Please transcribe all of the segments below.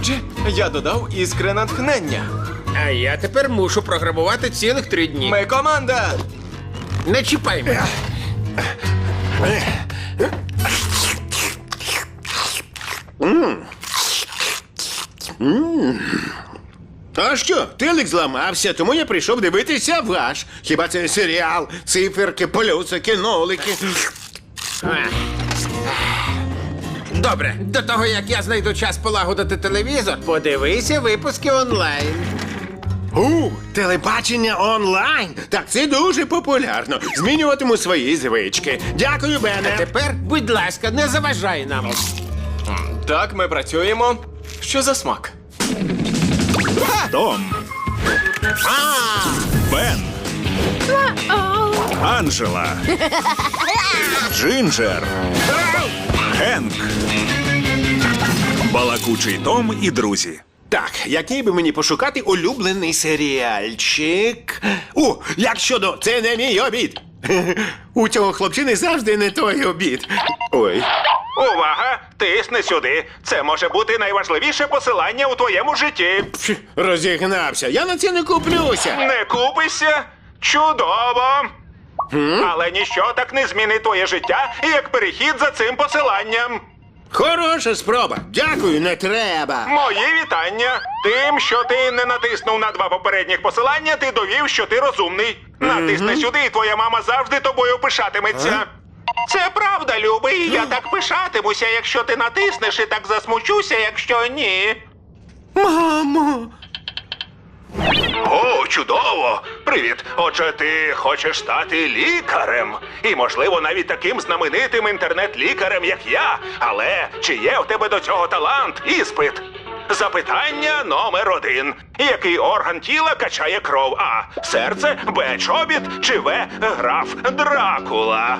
Отже, я додав іскри натхнення. А я тепер мушу програмувати цілих три дні. Ми команда! Не чіпай мене. А що, телек зламався, тому я прийшов дивитися ваш. Хіба це серіал, циферки, плюсики, нолики. Добре, до того як я знайду час полагодити телевізор, подивися випуски онлайн. У, телебачення онлайн. Так це дуже популярно. Змінюватиму свої звички. Дякую, А Бене. тепер, будь ласка, не заважай нам. Так, ми працюємо. Що за смак? Том. Бен. Анжела. Джинджер. Генк. Балакучий Том і друзі. Так, який би мені пошукати улюблений серіальчик? О, як щодо це не мій обід. У цього хлопчини завжди не той обід. Ой. Увага! Тисни сюди. Це може бути найважливіше посилання у твоєму житті. Пф, Розігнався. Я на це не куплюся. Не купишся? Чудово! Але ніщо так не змінить твоє життя, як перехід за цим посиланням. Хороша спроба. Дякую, не треба. Мої вітання. Тим, що ти не натиснув на два попередніх посилання, ти довів, що ти розумний. Натисни сюди, і твоя мама завжди тобою пишатиметься. Це правда, любий. Я так пишатимуся, якщо ти натиснеш, і так засмучуся, якщо ні. Мамо. О, чудово! Привіт! Отже, ти хочеш стати лікарем. І, можливо, навіть таким знаменитим інтернет-лікарем, як я. Але чи є у тебе до цього талант? Іспит. Запитання номер один. Який орган тіла качає кров? А. Серце, Б. Чобіт чи В. Граф Дракула?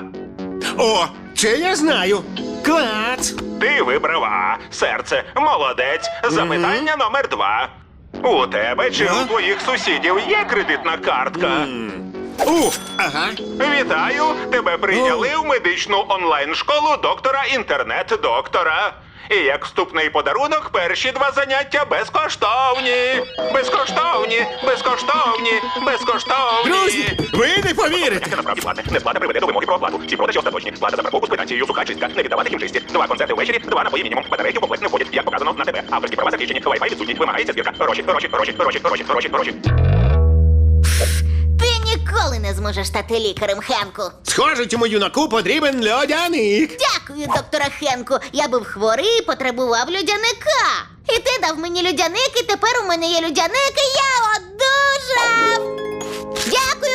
О, це я знаю. Клац. Ти вибрав А. Серце. Молодець. Запитання номер два. У тебе чи у твоїх сусідів є кредитна картка? Ага. Вітаю! Тебе прийняли в медичну онлайн-школу доктора інтернет-доктора. І як вступний подарунок, перші два заняття безкоштовні. Безкоштовні, безкоштовні, безкоштовні. Друзі, ви не повірите. Це насправді платне. Несплата приведе до вимоги про оплату. Всі продажі остаточні. Плата за парковку з квитанцією суха чистка. Не віддавати хімчисті. Два концерти ввечері, два напої мінімум. Батарейки в комплект не входять, як показано на тебе. Авторські права захищені. Wi-Fi відсутні. Вимагається збірка. Гроші, гроші, гроші, гроші, гроші, гроші, гроші. Ніколи не зможеш стати лікарем, Хенку. Схоже, цьому юнаку потрібен льодяник. Дякую, доктора Хенку. Я був хворий і потребував людяника. І ти дав мені людяник, і тепер у мене є людяник, і я одужав. Дякую!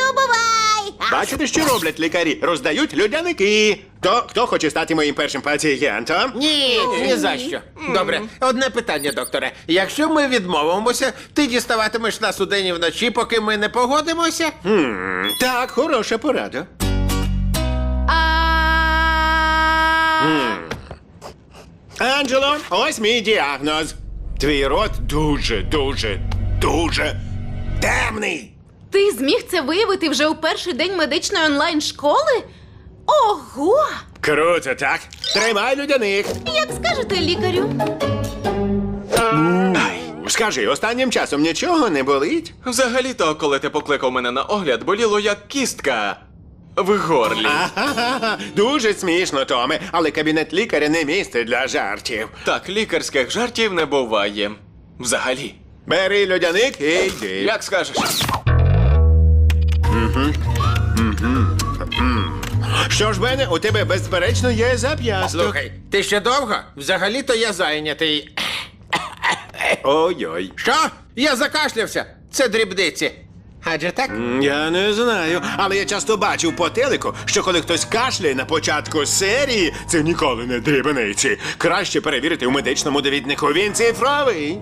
Бачите, що роблять лікарі? Роздають льодяники. То хто хоче стати моїм першим пацієнтом? Ні, ні за що. Добре, одне питання, докторе. Якщо ми відмовимося, ти діставатимеш нас удень і вночі, поки ми не погодимося? Так, хороша порада. Анджело, ось мій діагноз. Твій рот дуже, дуже, дуже темний. Ти зміг це виявити вже у перший день медичної онлайн-школи? Ого! Круто, так? Тримай людяних. Як скажете лікарю? Скажи, останнім часом нічого не болить? Взагалі-то, коли ти покликав мене на огляд, боліло як кістка в горлі. Ага, дуже смішно, Томе, але кабінет лікаря не місце для жартів. Так, лікарських жартів не буває. Взагалі. Бери льодяник і йди. Як скажеш? Що ж, Бене, у тебе безперечно є зап'ясток. Слухай, ти ще довго? Взагалі-то я зайнятий. Ой-ой. Що? Я закашлявся. Це дрібниці. Адже так? Я не знаю, але я часто бачив по телеку, що коли хтось кашляє на початку серії, це ніколи не дрібниці. Краще перевірити у медичному довіднику. Він цифровий.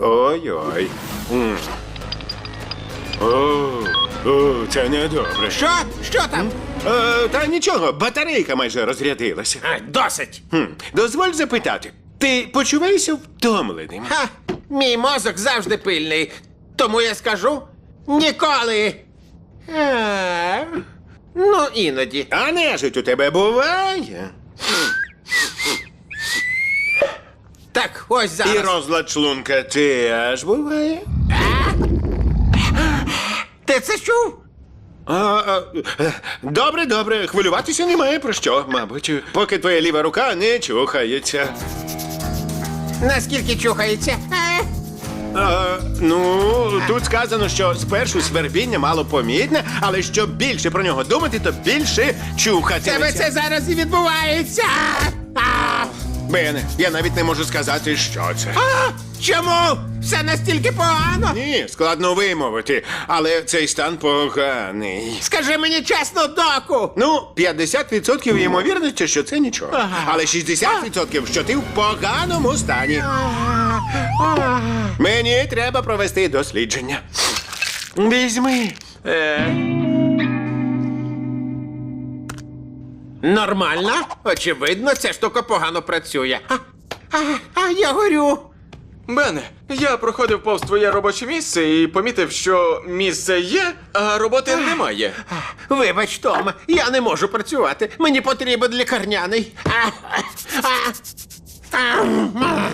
Ой-ой. О, о, це недобре. Що? Що там? Е, та нічого, батарейка майже розрядилася. А, досить. Хм, дозволь запитати, ти почуваєшся втомленим? Ха! Мій мозок завжди пильний. Тому я скажу ніколи. А, ну, іноді. А нежить у тебе буває? Так, ось зараз. І розлад шлунка теж буває. Ти це чув? А, а, е, добре, добре, хвилюватися немає про що, мабуть, поки твоя ліва рука не чухається. Наскільки чухається? Е? А, ну, тут сказано, що спершу свербіння мало помітне, але що більше про нього думати, то більше Тебе це зараз і відбувається. Бене, я навіть не можу сказати, що це. А! Чому? Все настільки погано. Ні, складно вимовити, але цей стан поганий. Скажи мені чесно, доку. Ну, 50% ймовірності, що це нічого. Але 60% що ти в поганому стані. Мені треба провести дослідження. Візьми. Нормально? Очевидно, ця штука погано працює. А, а, а я горю. Бене, я проходив повз твоє робоче місце і помітив, що місце є, а роботи немає. Вибач, Том, я не можу працювати. Мені потрібен лікарняний. А, а, а, а.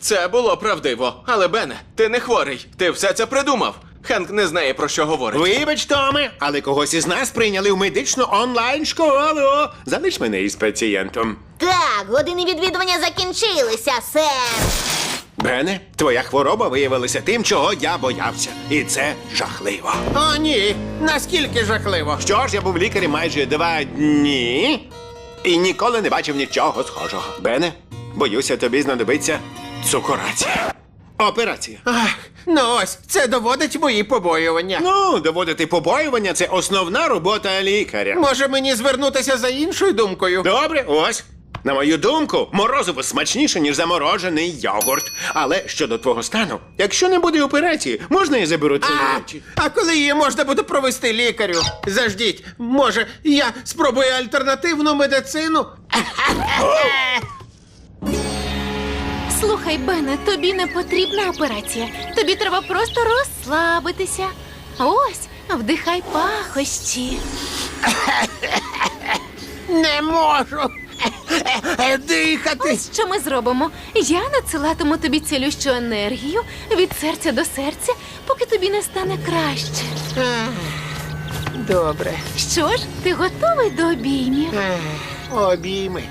Це було правдиво. Але Бене, ти не хворий. Ти все це придумав. Хенк не знає про що говорить. Вибач, Томе, але когось із нас прийняли в медичну онлайн-школу. Залиш мене із пацієнтом. Так, години відвідування закінчилися, сер. Бене, твоя хвороба виявилася тим, чого я боявся. І це жахливо. О, ні. Наскільки жахливо. Що ж, я був лікарем майже два дні і ніколи не бачив нічого схожого. Бене, боюся, тобі знадобиться цукорація. Операція. Ах, ну ось, це доводить мої побоювання. Ну, доводити побоювання це основна робота лікаря. Може мені звернутися за іншою думкою? Добре, ось. На мою думку, морозиво смачніше, ніж заморожений йогурт. Але щодо твого стану, якщо не буде операції, можна і заберу А, речі. а коли її можна буде провести лікарю? Заждіть, може, я спробую альтернативну медицину? Слухай, Бене, тобі не потрібна операція. Тобі треба просто розслабитися. Ось, вдихай пахощі. Не можу е, дихати. Ось що ми зробимо. Я надсилатиму тобі цілющу енергію від серця до серця, поки тобі не стане краще. Добре. Що ж, ти готовий до обіймів? Обійми.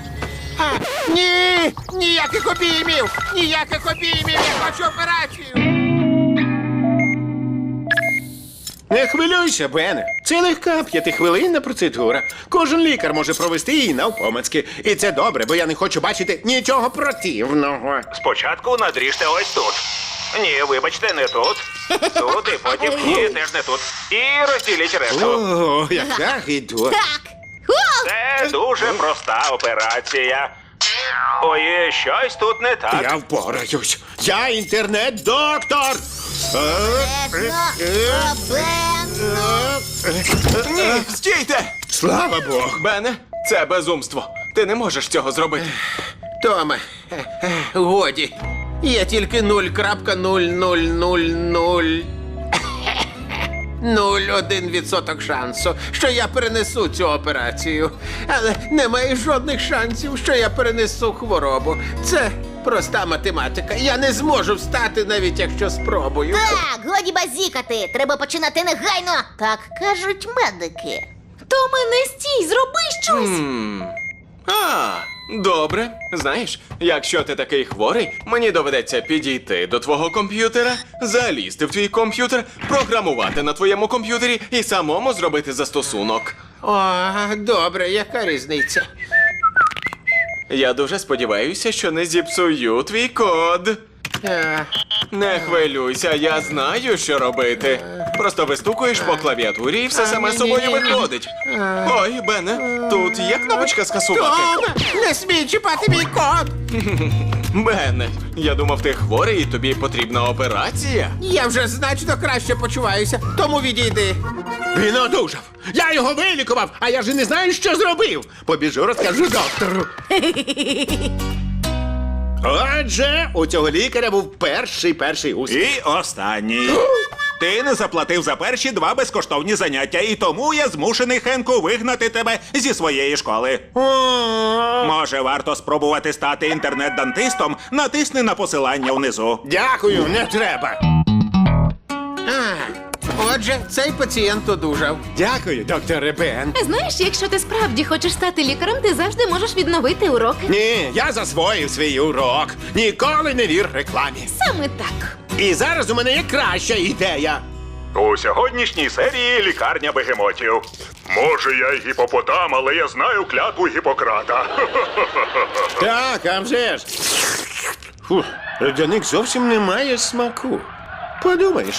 А, ні! Ніяких обіймів! Ніяких обіймів! Я хочу операцію! Не хвилюйся, Бене. Це легка п'ятихвилинна процедура. Кожен лікар може провести її навпомацьки. І це добре, бо я не хочу бачити нічого противного. Спочатку надріжте ось тут. Ні, вибачте, не тут. Тут і потім ні, теж не тут. І розділіть решту. О, яка гидота. Так. Це дуже проста операція. Ой, щось тут не так. Я впораюсь. Я інтернет-доктор. Е, Ні, стійте! Слава Богу. Бене, це безумство. Ти не можеш цього зробити. Томе, е, е, годі. Є тільки 0.0000 0,1% шансу, що я перенесу цю операцію. Але немає жодних шансів, що я перенесу хворобу. Це проста математика. Я не зможу встати, навіть якщо спробую. Так, годі базікати. Треба починати негайно. Так кажуть медики. Томе, не стій, зроби щось. М. А, добре. Знаєш, якщо ти такий хворий, мені доведеться підійти до твого комп'ютера, залізти в твій комп'ютер, програмувати на твоєму комп'ютері і самому зробити застосунок. О, добре, яка різниця? Я дуже сподіваюся, що не зіпсую твій код. Не хвилюйся, я знаю, що робити. Просто вистукуєш по клавіатурі і все саме собою виходить. Ой, Бене, тут є кнопочка скасувати. Не смій чіпати мій код! Бене, я думав, ти хворий і тобі потрібна операція. Я вже значно краще почуваюся, тому відійди. Він одужав. Я його вилікував, а я ж і не знаю, що зробив. Побіжу, розкажу доктору. Отже, у цього лікаря був перший перший успіх. І останній. Ти не заплатив за перші два безкоштовні заняття, і тому я змушений Хенку вигнати тебе зі своєї школи. Може, варто спробувати стати інтернет-дантистом? Натисни на посилання внизу. Дякую, не треба. А, отже, цей пацієнт одужав. Дякую, доктор Бен. Знаєш, якщо ти справді хочеш стати лікарем, ти завжди можеш відновити уроки. Ні, я засвоїв свій урок. Ніколи не вір рекламі. Саме так. І зараз у мене є краща ідея. У сьогоднішній серії лікарня бегемотів. Може, я й гіпопотам, але я знаю клятву Гіппократа. Так, а вже ж. Фух, льодяник зовсім не має смаку. Подумаєш.